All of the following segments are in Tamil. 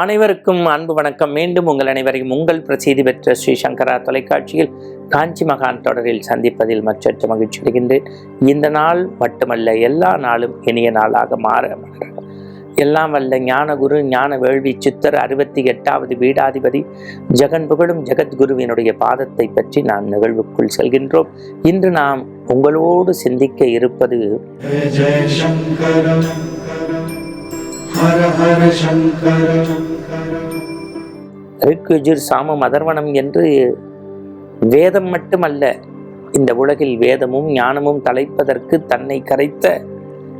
அனைவருக்கும் அன்பு வணக்கம். மீண்டும் உங்கள் அனைவரையும் உங்கள் பிரசித்தி பெற்ற ஸ்ரீ சங்கரா தொலைக்காட்சியில் காஞ்சி மகான் தொடரில் சந்திப்பதில் மற்றற்ற மகிழ்ச்சி அடைகின்றேன். இந்த நாள் மட்டுமல்ல எல்லா நாளும் இனிய நாளாக மாற எல்லாம் வல்ல ஞானகுரு ஞான வேள்வி சித்தர் அறுபத்தி எட்டாவது வீடாதிபதி ஜெகன் புகழும் ஜெகத்குருவினுடைய பாதத்தை பற்றி நாம் நிகழ்வுக்குள் செல்கின்றோம். இன்று நாம் உங்களோடு சிந்திக்க இருப்பது ஹர சாமம் அதர்வனம் என்று வேதம் மட்டுமல்ல இந்த உலகில் வேதமும் ஞானமும் தலைப்பதற்கு தன்னை கரைத்த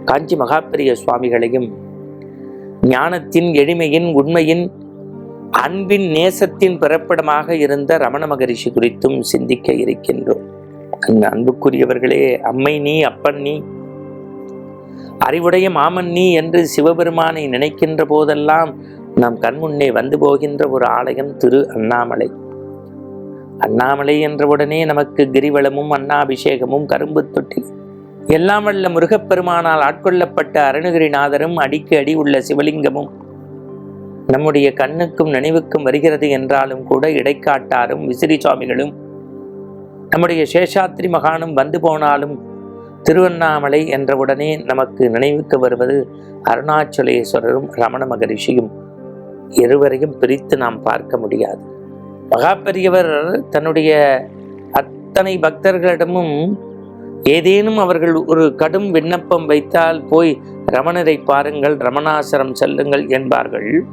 காஞ்சி மகாபெரிய சுவாமிகளையும் ஞானத்தின் எளிமையின் உண்மையின் அன்பின் நேசத்தின் பிறப்பிடமாக இருந்த ரமண மகரிஷி குறித்தும் சிந்திக்க இருக்கின்றோம். அந்த அன்புக்குரியவர்களே அம்மை நீ அப்பன் நீ அறிவுடைய மாமன் நீ என்று சிவபெருமானை நினைக்கின்ற போதெல்லாம் நம் கண்முன்னே வந்து போகின்ற ஒரு ஆலயம் திரு அண்ணாமலை. அண்ணாமலை என்றவுடனே நமக்கு கிரிவலமும் அண்ணாபிஷேகமும் கரும்பு தொட்டி எல்லாம் வல்ல முருகப்பெருமானால் ஆட்கொள்ளப்பட்ட அருணகிரிநாதரும் அடிக்கு அடி உள்ள சிவலிங்கமும் நம்முடைய கண்ணுக்கும் நினைவுக்கும் வருகிறது என்றாலும் கூட இடைக்காட்டாரும் விசிறி சுவாமிகளும் நம்முடைய சேஷாத்ரி மகானும் வந்து போனாலும் திருவண்ணாமலை என்றவுடனே நமக்கு நினைவுக்கு வருவது அருணாச்சலேஸ்வரரும் ரமண மகரிஷியும். இருவரையும் பிரித்து நாம் பார்க்க முடியாது. மகாபெரியவர் தன்னுடைய அத்தனை பக்தர்களிடமும் ஏதேனும் அவர்கள் ஒரு கடும் விண்ணப்பம் வைத்தால் போய் ரமணரை பாருங்கள் ரமணாசிரம் செல்லுங்கள் என்பார்கள்.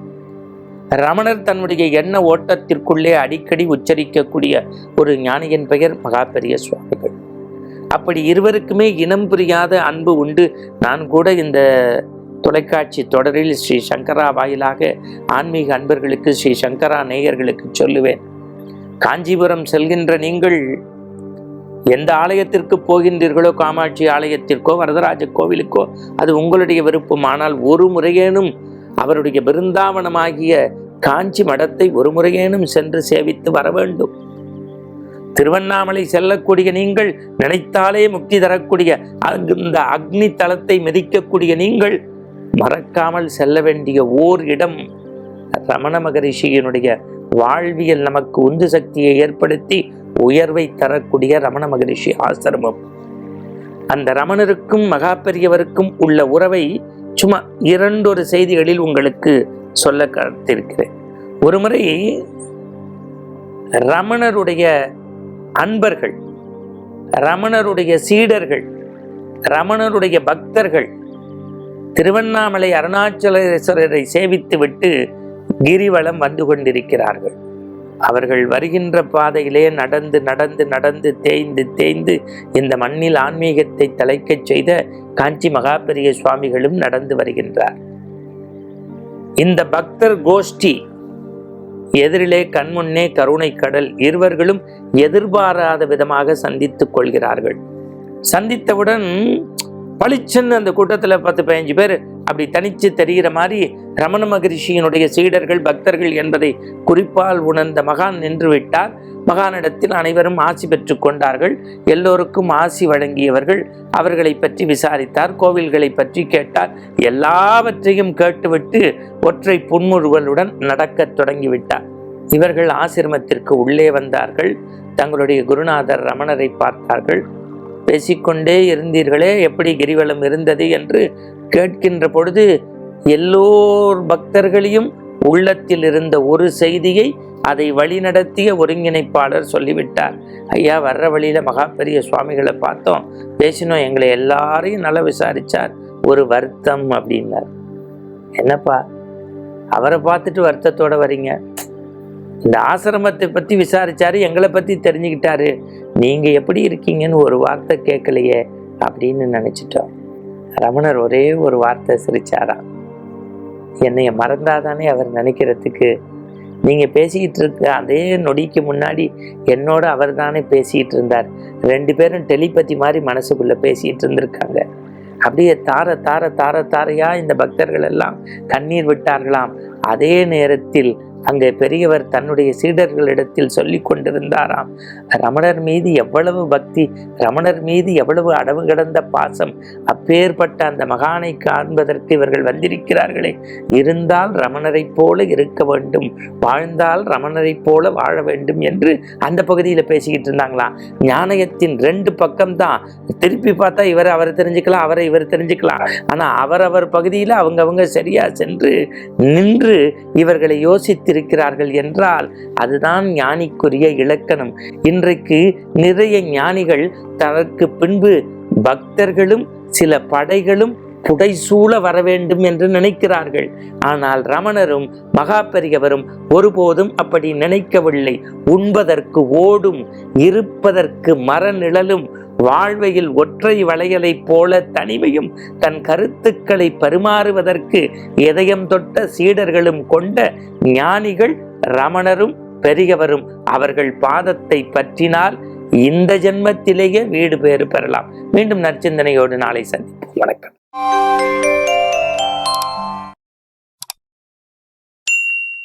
ரமணர் தன்னுடைய எண்ண ஓட்டத்திற்குள்ளே அடிக்கடி உச்சரிக்கக்கூடிய ஒரு ஞானியின் பெயர் மகாபெரிய சுவாமி அப்படி இருவருக்குமே இனம் புரியாத அன்பு உண்டு. நான் கூட இந்த தொலைக்காட்சி தொடரில் ஸ்ரீ சங்கரா வாயிலாக ஆன்மீக அன்பர்களுக்கு ஸ்ரீ சங்கரா நேயர்களுக்கு சொல்லுவேன். காஞ்சிபுரம் செல்கின்ற நீங்கள் எந்த ஆலயத்திற்கு போகின்றீர்களோ காமாட்சி ஆலயத்திற்கோ வரதராஜ கோவிலுக்கோ அது உங்களுடைய விருப்பம். ஆனால் ஒரு முறையேனும் அவருடைய பிருந்தாவனமாகிய காஞ்சி மடத்தை ஒரு முறையேனும் சென்று சேவித்து வர வேண்டும். திருவண்ணாமலை செல்லக்கூடிய நீங்கள் நினைத்தாலே முக்தி தரக்கூடிய அங்கு இந்த அக்னி தளத்தை மிதிக்கக்கூடிய நீங்கள் மறக்காமல் செல்ல வேண்டிய ஓர் இடம். ரமண மகரிஷியினுடைய வாழ்வியல் நமக்கு உந்து சக்தியை ஏற்படுத்தி உயர்வை தரக்கூடிய ரமண மகரிஷி ஆசிரமம். அந்த ரமணருக்கும் மகா பெரியவருக்கும் உள்ள உறவை சும்மா இரண்டொரு செய்திகளில் உங்களுக்கு சொல்ல காத்திருக்கிறேன். ஒருமுறை ரமணருடைய அன்பர்கள் ரமணருடைய சீடர்கள் ரமணருடைய பக்தர்கள் திருவண்ணாமலை அருணாச்சலேஸ்வரரை சேவித்துவிட்டு கிரிவலம் வந்து கொண்டிருக்கிறார்கள். அவர்கள் வருகின்ற பாதையிலே நடந்து நடந்து நடந்து தேய்ந்து தேய்ந்து இந்த மண்ணில் ஆன்மீகத்தை தலைக்கச் செய்த காஞ்சி மகாபெரிய சுவாமிகளும் நடந்து வருகின்றார். இந்த பக்தர் கோஷ்டி எதிரிலே கண்முன்னே கருணை கடல் இருவர்களும் எதிர்பாராத விதமாக சந்தித்துக் கொள்கிறார்கள். சந்தித்தவுடன் பளிச்சன்னு அந்த கூட்டத்தில் பத்து பதினஞ்சு பேர் அப்படி தனிச்சு தெரிகிற மாதிரி ரமண மகரிஷியினுடைய சீடர்கள் பக்தர்கள் என்பதை குறிப்பால் உணர்ந்த மகான் நின்று விட்டார். மகானிடத்தில் அனைவரும் ஆசி பெற்று கொண்டார்கள். எல்லோருக்கும் ஆசி வழங்கியவர்கள் அவர்களை பற்றி விசாரித்தார் கோவில்களை பற்றி கேட்டார். எல்லாவற்றையும் கேட்டுவிட்டு ஒற்றை புன்முறுவலுடன் நடக்கத் தொடங்கிவிட்டார். இவர்கள் ஆசிரமத்திற்கு உள்ளே வந்தார்கள். தங்களுடைய குருநாதர் ரமணரை பார்த்தார்கள். பேசிக்கொண்டே இருந்தீர்களே எப்படி கிரிவலம் இருந்தது என்று கேட்கின்ற பொழுது எல்லோர் பக்தர்களையும் உள்ளத்தில் இருந்த ஒரு செய்தியை அதை வழிநடத்திய ஒருங்கிணைப்பாளர் சொல்லிவிட்டார். ஐயா வர்ற வழியில மகா பெரிய சுவாமிகளை பார்த்தோம். பேசினோம் எங்களை எல்லாரையும் நல்லா விசாரிச்சார். ஒரு வருத்தம் அப்படின்னார். என்னப்பா அவரை பார்த்துட்டு வருத்தத்தோட வரீங்க? இந்த ஆசிரமத்தை பற்றி விசாரிச்சாரு எங்களை பற்றி தெரிஞ்சுக்கிட்டாரு. நீங்கள் எப்படி இருக்கீங்கன்னு ஒரு வார்த்தை கேட்கலையே அப்படின்னு நினச்சிட்டோம். ரமணர் ஒரே ஒரு வார்த்தை சிரிச்சாராம். என்னைய மறந்தாதானே அவர் நினைக்கிறதுக்கு? நீங்கள் பேசிக்கிட்டு இருக்க அதே நொடிக்கு முன்னாடி என்னோட அவர் தானே பேசிக்கிட்டு இருந்தார். ரெண்டு பேரும் டெலிபதி மாதிரி மனசுக்குள்ளே பேசிக்கிட்டு இருந்திருக்காங்க. அப்படியே தார தார தார தாரையா இந்த பக்தர்கள் எல்லாம் கண்ணீர் விட்டார்களாம். அதே நேரத்தில் அங்கே பெரியவர் தன்னுடைய சீடர்களிடத்தில் சொல்லி கொண்டிருந்தாராம் ரமணர் மீது எவ்வளவு பக்தி ரமணர் மீது எவ்வளவு அடவு கிடந்த பாசம் அப்பேற்பட்ட அந்த மகானை காண்பதற்கு இவர்கள் வந்திருக்கிறார்களே. இருந்தால் ரமணரைப் போல இருக்க வேண்டும் வாழ்ந்தால் ரமணரைப் போல வாழ வேண்டும் என்று அந்த பகுதியில் பேசிக்கிட்டு இருந்தாங்களாம். ஞானயத்தின் ரெண்டு பக்கம்தான். திருப்பி பார்த்தா இவர் அவரை தெரிஞ்சுக்கலாம் அவரை இவர் தெரிஞ்சுக்கலாம். ஆனால் அவரவர் பகுதியில் அவங்கவங்க சரியா சென்று நின்று இவர்களை யோசித்து வைத்திருக்கிறார்கள் என்றால் அதுதான் ஞானிக்குரிய இலக்கணம். இன்றைக்கு நிறைய ஞானிகள் தனக்கு பின்பு பக்தர்களும் சில படைகளும் புடைசூழ வர வேண்டும் என்று நினைக்கிறார்கள். ஆனால் ரமணரும் மகாபெரியவரும் ஒருபோதும் அப்படி நினைக்கவில்லை. உண்பதற்கு ஓடும் இருப்பதற்கு மரநிழலும் வாழ்வையில் ஒற்றை வளையலைப் போல தனிமையும் தன் கருத்துக்களை பரிமாறுவதற்கு இதயம் தொட்ட சீடர்களும் கொண்ட ஞானிகள் ரமணரும் பெரியவரும் அவர்கள் பாதத்தை பற்றினால் இந்த ஜென்மத்திலேயே வீடு பேறு பெறலாம். மீண்டும் நற்சிந்தனையோடு நாளை சந்திப்போம். வணக்கம்.